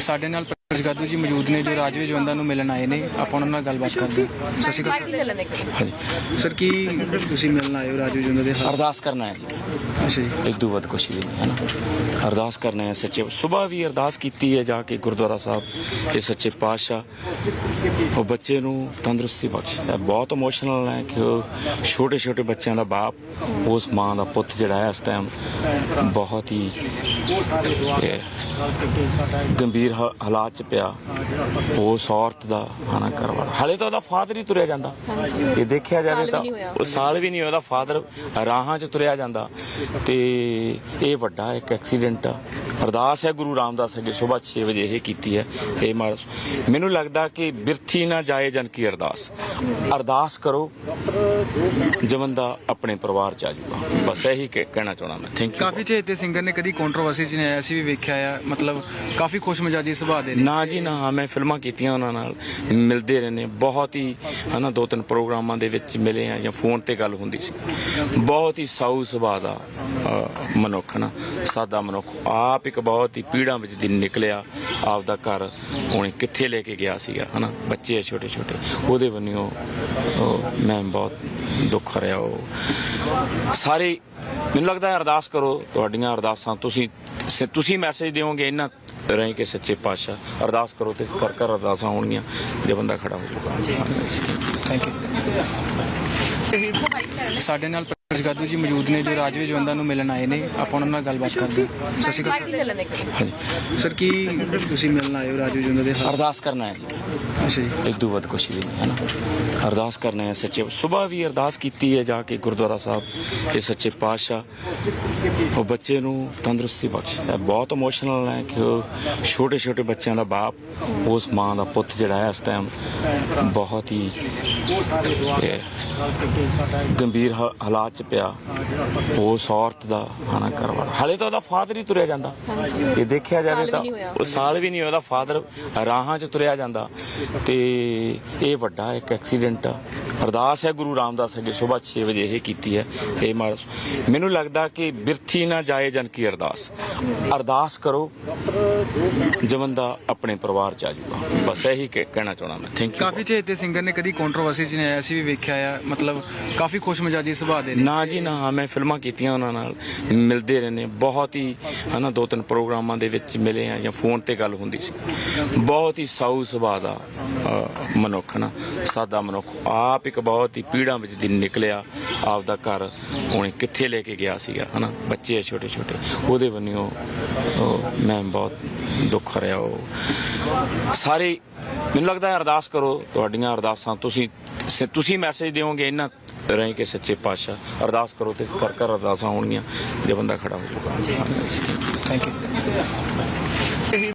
ਸਾਡੇ ਨਾਲ ਪ੍ਰਕਾਸ਼ ਗਾਦੂ ਜੀ ਮੌਜੂਦ ਨੇ ਜੋ ਰਾਜਵੀ ਜਵੰਦਾ ਨੂੰ ਮਿਲਣ ਆਏ ਨੇ। ਆਪਾਂ ਉਹਨਾਂ ਨਾਲ ਗੱਲਬਾਤ ਕਰਦੇ ਹਾਂ। ਸਤਿ ਸ਼੍ਰੀ ਅਕਾਲ। ਹਾਂਜੀ। ਸਰ ਕੀ ਤੁਸੀਂ ਮਿਲਣ ਆਏ ਹੋ ਰਾਜਵੀ ਜਵੰਦਾ ਦੇ ਹਾਲ ਅਰਦਾਸ ਕਰਨਾ ਹੈ। ਜੀ ਅੱਛਾ ਜੀ। ਇਸ ਤੋਂ ਵੱਧ ਕੁਛ ਵੀ ਨਹੀਂ ਹੈ ਨਾ? ਅਰਦਾਸ ਕਰਨਾ ਹੈ ਸੱਚੇ ਸਵੇਰ ਵੀ ਅਰਦਾਸ ਕੀਤੀ ਹੈ ਜਾ ਕੇ ਗੁਰਦੁਆਰਾ ਸਾਹਿਬ ਕਿ ਸੱਚੇ ਪਾਤਸ਼ਾਹ। ਉਹ ਬੱਚੇ ਨੂੰ ਤੰਦਰੁਸਤੀ ਬਖਸ਼। ਬਹੁਤ ਇਮੋਸ਼ਨਲ ਹੈ ਕਿ ਉਹ ਛੋਟੇ ਛੋਟੇ ਬੱਚਿਆਂ ਦਾ ਬਾਪ ਉਸ ਮਾਂ ਦਾ ਪੁੱਤ ਜਿਹੜਾ ਹੈ ਇਸ ਟਾਈਮ ਬਹੁਤ ਹੀ ਇਹ, ਗੰਭੀਰ ਹ- ਹਾਲਾਤ ਚ ਪਿਆ। ਉਸ ਔਰਤ ਦਾ ਹਨਾ ਕਰਵਾ ਹਲੇ ਤਾਂ ਉਹਦਾ ਫਾਦਰ ਹੀ ਤੁਰਿਆ ਜਾਂਦਾ। ਇਹ ਦੇਖਿਆ ਜਾਵੇ ਤਾਂ ਉਹ ਸਾਲ ਵੀ ਨਹੀਂ ਉਹਦਾ ਫਾਦਰ ਰਾਹਾਂ 'ਚ ਤੁਰਿਆ ਜਾਂਦਾ। ਤੇ ਇਹ ਵੱਡਾ ਇੱਕ ਐਕਸੀਡੈਂਟ ਆ। ਅਰਦਾਸ ਹੈ ਗੁਰੂ ਰਾਮਦਾਸ ਅੱਗੇ ਸਵੇਰ 6 ਵਜੇ ਇਹ ਕੀਤੀ ਹੈ। ਇਹ ਮਾਰ ਮੈਨੂੰ ਲੱਗਦਾ ਕਿ ਬਿਰਥੀ ਨਾ ਜਾਏ ਜਨ ਕੀ ਅਰਦਾਸ। ਅਰਦਾਸ ਕਰੋ ਜਵੰਦਾ ਆਪਣੇ ਪਰਿਵਾਰ ਚ ਆ ਜਾਊਗਾ ਬਸ ਇਹੀ ਕਹਿ- ਕਹਿਣਾ ਚਾਹਣਾ ਮੈਂ। ਥੈਂਕ ਯੂ ਕਾਫੀ ਚੇਤੇ ਸਿੰਗਰ ਨੇ ਕਦੀ ਕੰਟਰੋਵਰਸੀ ਚ ਨਹੀਂ ਆਇਆ ਸੀ ਵੀ ਵੇਖਿਆ ਆ। ਮਤਲਬ ਕਾਫੀ ਖੁਸ਼ ਮਿਜਾਜੀ ਸੁਭਾਅ ਦੇ ਨੇ। ਨਾ ਜੀ ਨਾ। ਮੈਂ ਫਿਲਮਾਂ ਕੀਤੀਆਂ ਉਹਨਾਂ ਨਾਲ। ਮਿਲਦੇ ਰਹਿੰਦੇ ਬਹੁਤ ਹੀ ਹਨਾ ਦੋ ਤਿੰਨ ਪ੍ਰੋਗਰਾਮਾਂ ਦੇ ਵਿੱਚ ਮਿਲੇ ਆ ਜਾਂ ਫੋਨ ਤੇ ਗੱਲ ਹੁੰਦੀ ਸੀ। ਬਹੁਤ ਹੀ ਸਾਊ ਸੁਭਾਅ ਦਾ ਮਨੁੱਖ ਨਾ ਸਾਦਾ ਮਨੁੱਖ। ਆਪ ਇੱਕ ਬਹੁਤ ਹੀ ਪੀੜਾਂ ਵਿੱਚ ਦੀ ਨਿਕਲਿਆ ਆਪ ਦਾ ਘਰ ਉਹਨੇ ਕਿੱਥੇ ਲੈ ਕੇ ਗਿਆ ਸੀਗਾ, ਹਨਾ? ਬੱਚੇ ਛੋਟੇ ਛੋਟੇ, ਉਹਦੇ ਬੰਨਿਓ ਮੈਂ ਬਹੁਤ ਦੁੱਖ ਰਿਹਾ ਉਹ। ਸਾਰੇ, ਮੈਨੂੰ ਲੱਗਦਾ ਹੈ ਅਰਦਾਸ ਕਰੋ ਤੁਹਾਡੀਆਂ ਅਰਦਾਸਾਂ, ਤੁਸੀਂ ਤੁਸੀਂ ਮੈਸੇਜ ਦਿਓਗੇ ਇਹਨਾਂ ਰਹੇ ਕਿ ਸੱਚੇ ਪਾਤਸ਼ਾਹ, ਅਰਦਾਸ ਕਰੋ ਤੇ ਕਰ ਕਰ ਅਰਦਾਸਾਂ ਹੋਣਗੀਆਂ, ਜੇ ਬੰਦਾ ਖੜਾ ਹੋ ਜਾਊਗਾ। ਥੈਂਕ ਯੂ ਸਾਡੇ ਨਾਲ ਪ੍ਰਕਾਸ਼ ਗਾਦੂ ਜੀ ਮੌਜੂਦ ਨੇ ਜੋ ਰਾਜਵੀ ਜਵੰਦਾ ਨੂੰ ਮਿਲਣ ਆਏ ਨੇ ਆਪਾਂ ਉਹਨਾਂ ਨਾਲ ਗੱਲਬਾਤ ਕਰਦੇ ਹਾਂ। ਸਤਿ ਸ਼੍ਰੀ ਅਕਾਲ। ਹਾਂਜੀ ਸਰ ਕੀ ਤੁਸੀਂ ਮਿਲਣ ਆਏ ਹੋ ਰਾਜਵੀ ਜਵੰਦਾ ਦੇ ਅਰਦਾਸ ਕਰਨਾ ਹੈ। ਜੀ ਅੱਛਾ ਜੀ। ਤੋਂ ਵੱਧ ਕੁਛ ਵੀ ਨਹੀਂ ਹੈ ਨਾ? ਅਰਦਾਸ ਕਰਨਾ ਹੈ ਸੱਚੇ ਸਵੇਰ ਵੀ ਅਰਦਾਸ ਕੀਤੀ ਹੈ ਜਾ ਕੇ ਗੁਰਦੁਆਰਾ ਸਾਹਿਬ ਕਿ ਸੱਚੇ ਪਾਤਸ਼ਾਹ। ਉਹ ਬੱਚੇ ਨੂੰ ਤੰਦਰੁਸਤੀ ਬਖਸ਼। ਹੈ ਬਹੁਤ ਇਮੋਸ਼ਨਲ ਹੈ ਕਿ ਉਹ ਛੋਟੇ ਛੋਟੇ ਬੱਚਿਆਂ ਦਾ ਬਾਪ ਉਸ ਮਾਂ ਦਾ ਪੁੱਤ ਜਿਹੜਾ ਹੈ ਇਸ ਟਾਈਮ ਬਹੁਤ ਹੀ ਗੰਭੀਰ ਹਾਲਾਤ ਚ ਪਿਆ ਉਸ ਔਰਤ ਦਾ ਹਨਾ ਕਰਵਾ ਹਲੇ ਤਾਂ ਉਹਦਾ ਫਾਦਰ ਹੀ ਤੁਰਿਆ ਜਾਂਦਾ। ਇਹ ਦੇਖਿਆ ਜਾਵੇ ਤਾਂ ਉਹ ਸਾਲ ਵੀ ਨਹੀਂ ਉਹਦਾ ਫਾਦਰ ਰਾਹਾਂ 'ਚ ਤੁਰਿਆ ਜਾਂਦਾ। ਤੇ ਇਹ ਵੱਡਾ ਇੱਕ ਐਕਸੀਡੈਂਟ ਆ। ਅਰਦਾਸ ਹੈ ਗੁਰੂ ਰਾਮਦਾਸ ਅੱਗੇ ਸਵੇਰ 6 ਵਜੇ ਇਹ ਕੀਤੀ ਹੈ। ਇਹ ਮਾਰ ਮੈਨੂੰ ਲੱਗਦਾ ਕਿ ਬਿਰਥੀ ਨਾ ਜਾਏ ਜਨ ਕੀ ਅਰਦਾਸ। ਅਰਦਾਸ ਕਰੋ ਜਵੰਦਾ ਆਪਣੇ ਪਰਿਵਾਰ ਚ ਆ ਜਾਊਗਾ। ਬਸ ਇਹੀ ਕਹਿ- ਕਹਿਣਾ ਚਾਹਣਾ ਮੈਂ। ਥੈਂਕ ਯੂ ਕਾਫੀ ਚੇਤੇ ਸਿੰਗਰ ਨੇ ਕਦੀ ਕੰਟਰੋਵਰਸੀ ਚ ਨਹੀਂ ਆਇਆ ਸੀ ਵੀ ਵੇਖਿਆ ਆ। ਮਤਲਬ ਕਾਫੀ ਖੁਸ਼ ਮਿਜਾਜੀ ਸੁਭਾਅ ਦੇ ਨੇ। ਨਾ ਜੀ ਨਾ ਮੈਂ ਫਿਲਮਾਂ ਕੀਤੀਆਂ ਉਹਨਾਂ ਨਾਲ ਮਿਲਦੇ ਰਹਿੰਦੇ ਬਹੁਤ ਹੀ ਹਨਾ ਦੋ ਤਿੰਨ ਪ੍ਰੋਗਰਾਮਾਂ ਦੇ ਵਿੱਚ ਮਿਲੇ ਆ ਜਾਂ ਫੋਨ ਤੇ ਗੱਲ ਹੁੰਦੀ ਸੀ। ਬਹੁਤ ਹੀ ਸਾਊ ਸੁਭਾਅ ਦਾ ਅ, ਮਨੁੱਖ ਨਾ ਸਾਦਾ ਮਨੁੱਖ। ਆਪ ਇੱਕ ਬਹੁਤ ਹੀ ਪੀੜਾਂ ਵਿੱਚ ਦੀ ਨਿਕਲਿਆ ਆਪ ਦਾ ਘਰ ਉਹਨੇ ਕਿੱਥੇ ਲੈ ਕੇ ਗਿਆ ਸੀਗਾ ਹਨਾ ਬੱਚੇ ਛੋਟੇ ਛੋਟੇ ਉਹਦੇ ਬੰਨਿਓ ਮੈਂ ਬਹੁਤ ਦੁੱਖ ਰਿਹਾ ਉਹ। ਸਾਰੇ ਮੈਨੂੰ ਲੱਗਦਾ ਅਰਦਾਸ ਕਰੋ ਤੁਹਾਡੀਆਂ ਅਰਦਾਸਾਂ ਤੁਸੀਂ ਤੁਸੀਂ ਮੈਸੇਜ ਦਿਓਗੇ ਇਹਨਾਂ ਰਹੀ ਕਿ ਸੱਚੇ ਪਾਤਸ਼ਾਹ। ਅਰਦਾਸ ਕਰੋ ਤੇ ਕਰ ਕਰ ਅਰਦਾਸਾਂ ਹੋਣਗੀਆਂ ਜੇ ਬੰਦਾ ਖੜਾ ਹੋ ਜਾਊਗਾ। Thank you